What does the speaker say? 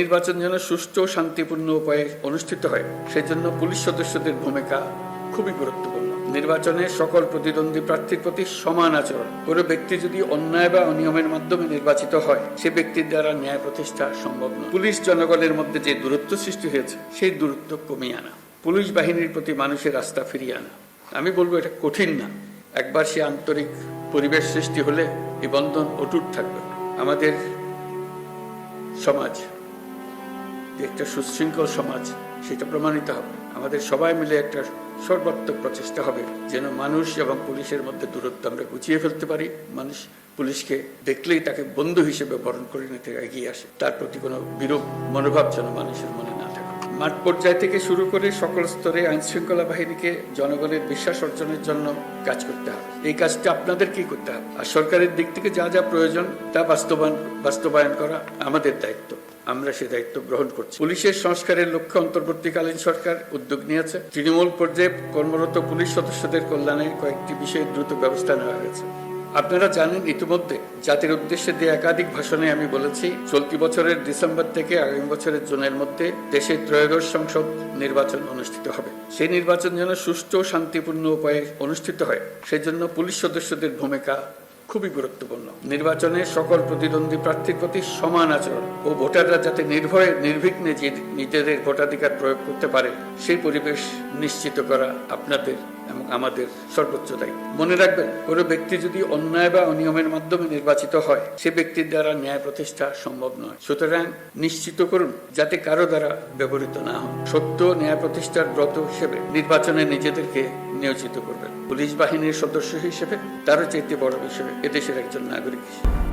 নির্বাচন যেন সুষ্ঠু ও শান্তিপূর্ণ উপায়ে অনুষ্ঠিত হয়। সেজন্য পুলিশ সদস্যদের ভূমিকা খুবই গুরুত্বপূর্ণ। নির্বাচনে সকল প্রতিদ্বন্দ্বী প্রার্থীর প্রতি সমান আচরণ। কোনো ব্যক্তি যদি অন্যায় বা অনিয়মের মাধ্যমে নির্বাচিত হয়, সে ব্যক্তির দ্বারা ন্যায় প্রতিষ্ঠা সম্ভব নয়। পুলিশ জনগণের মধ্যে যে দূরত্ব সৃষ্টি হয়েছে, সেই দূরত্ব কমিয়ে আনা। পুলিশ বাহিনীর প্রতি মানুষের আস্থা ফিরিয়ে আনা। আমি বলব এটা কঠিন না। একবার সে আন্তরিক পরিবেশ সৃষ্টি হলে এই বন্ধন অটুট থাকবে। আমাদের সমাজ যে একটা সুশৃঙ্খল সমাজ, সেটা প্রমাণিত হবে। আমাদের সবাই মিলে একটা সর্বাত্মক প্রচেষ্টা হবে যেন মানুষ এবং পুলিশের মধ্যে দূরত্ব আমরা গুছিয়ে ফেলতে পারি। মানুষ পুলিশকে দেখলেই তাকে বন্ধু হিসেবে বরণ করে নিতে এগিয়ে আসে। তার প্রতি কোনো বিরূপ মনোভাব যেন মানুষের মনে না থাকে। মাঠ পর্যায় থেকে শুরু করে সকল স্তরে আইন শৃঙ্খলা বাহিনীকে জনগণের বিশ্বাস অর্জনের জন্য কাজ করতে হবে। এই কাজটা আপনাদেরকেই করতে হবে? আর সরকারের দিক থেকে যা যা প্রয়োজন তা বাস্তবায়ন বাস্তবায়ন করা আমাদের দায়িত্ব। আমরা সে দায়িত্ব গ্রহণ করছি। পুলিশের সংস্কারের লক্ষ্যে অন্তর্বর্তীকালীন সরকার উদ্যোগ নিয়েছে। তৃণমূল পর্যায়ে কর্মরত পুলিশ সদস্যদের কল্যাণে কয়েকটি বিষয়ে দ্রুত ব্যবস্থা নেওয়া হয়েছে। আপনারা জানেন ইতিমধ্যে জাতির উদ্দেশ্যে দিয়ে একাধিক ভাষণে আমি বলেছি, চলতি বছরের ডিসেম্বর থেকে আগামী বছরের জুনের মধ্যে দেশের ত্রয়োদশ সংসদ নির্বাচন অনুষ্ঠিত হবে। সেই নির্বাচন যেন সুষ্ঠু শান্তিপূর্ণ উপায়ে অনুষ্ঠিত হয়, সেজন্য পুলিশ সদস্যদের ভূমিকা খুবই গুরুত্বপূর্ণ। নির্বাচনে সকল প্রতিদ্বন্দ্বী প্রার্থীর প্রতি সমান আচরণ ও ভোটাররা যাতে নির্ভয়ে, নির্বিঘ্নে যে নিজেদের ভোটাধিকার প্রয়োগ করতে পারে, সেই পরিবেশ নিশ্চিত করা আপনাদের এবং আমাদের সর্বোচ্চ দায়িত্ব। মনে রাখবেন, কোনো ব্যক্তি যদি অন্যায় বা অনিয়মের মাধ্যমে নির্বাচিত হয়, সে ব্যক্তির দ্বারা ন্যায় প্রতিষ্ঠা সম্ভব নয়। সুতরাং নিশ্চিত করুন, যাতে কারও দ্বারা ব্যবহৃত না হন সত্য ন্যায় প্রতিষ্ঠার ব্রত হিসেবে নির্বাচনে নিজেদেরকে নিয়োজিত করবেন। পুলিশ বাহিনীর সদস্য হিসেবে তারও চাইতে বড় বিষয় এদেশের একজন নাগরিক হিসেবে।